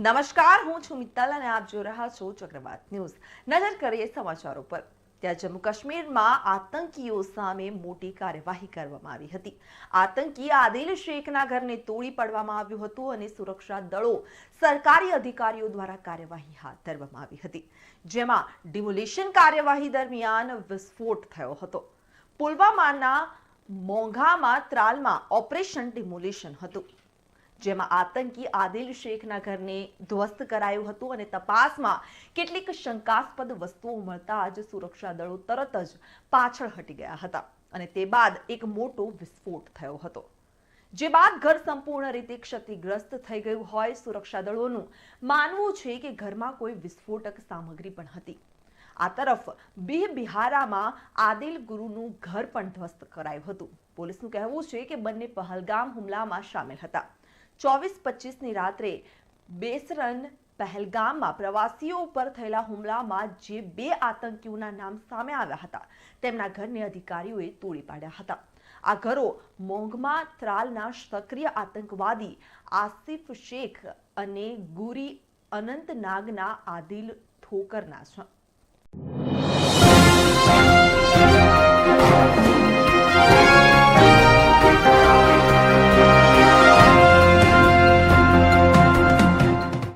નમસ્કાર, હું છું મિત્તલ અને આપ જોઈ રહ્યા છો ચક્રવાત ન્યૂઝ. નજર કરીએ સમાચારો પર. ત્યાં જમ્મુ કાશ્મીરમાં આતંકીઓ સામે મોટી કાર્યવાહી કરવામાં આવી હતી. આતંકી આદિલ શેખના ઘરને તોડી પાડવામાં આવ્યું હતું અને સુરક્ષા દળો સરકારી અધિકારીઓ દ્વારા કાર્યવાહી હાથ ધરવામાં આવી હતી. જેમાં ડિમોલિશન કાર્યવાહી દરમિયાન વિસ્ફોટ થયો હતો. પુલવામાના મોંઘામાં ત્રાલમાં ઓપરેશન ડિમોલિશન હતું. જેમાં આતંકી આદિલ શેખના ઘરને ધ્વસ્ત કરાયું હતું અને તપાસમાં કેટલીક શંકાસ્પદ વસ્તુઓ મળતા જ સુરક્ષા દળો તરત જ પાછળ હટી ગયા હતા અને તે બાદ એક મોટો વિસ્ફોટ થયો હતો. જે બાદ ઘર સંપૂર્ણ રીતે ક્ષતિગ્રસ્ત થઈ ગયું હોય સુરક્ષા દળોનું માનવું છે કે ઘરમાં કોઈ વિસ્ફોટક સામગ્રી પણ હતી. આ તરફ બિહ બિહારામાં આદિલ ગુરુનું ઘર પણ ધ્વસ્ત કરાયું હતું. પોલીસનું કહેવું છે કે બંને પહલગામ હુમલામાં સામેલ હતા. ચોવીસ પચીસની રાત્રે બેસરન પહેલગામમાં પ્રવાસીઓ ઉપર થયેલા હુમલામાં જે બે આતંકીઓના નામ સામે આવ્યા હતા, તેમના ઘરને અધિકારીઓએ તોડી પાડ્યા હતા. આ ઘરો મોંઘમાં ત્રાલના સક્રિય આતંકવાદી આસિફ શેખ અને ગુરી અનંતનાગના આદિલ ઠોકરના છે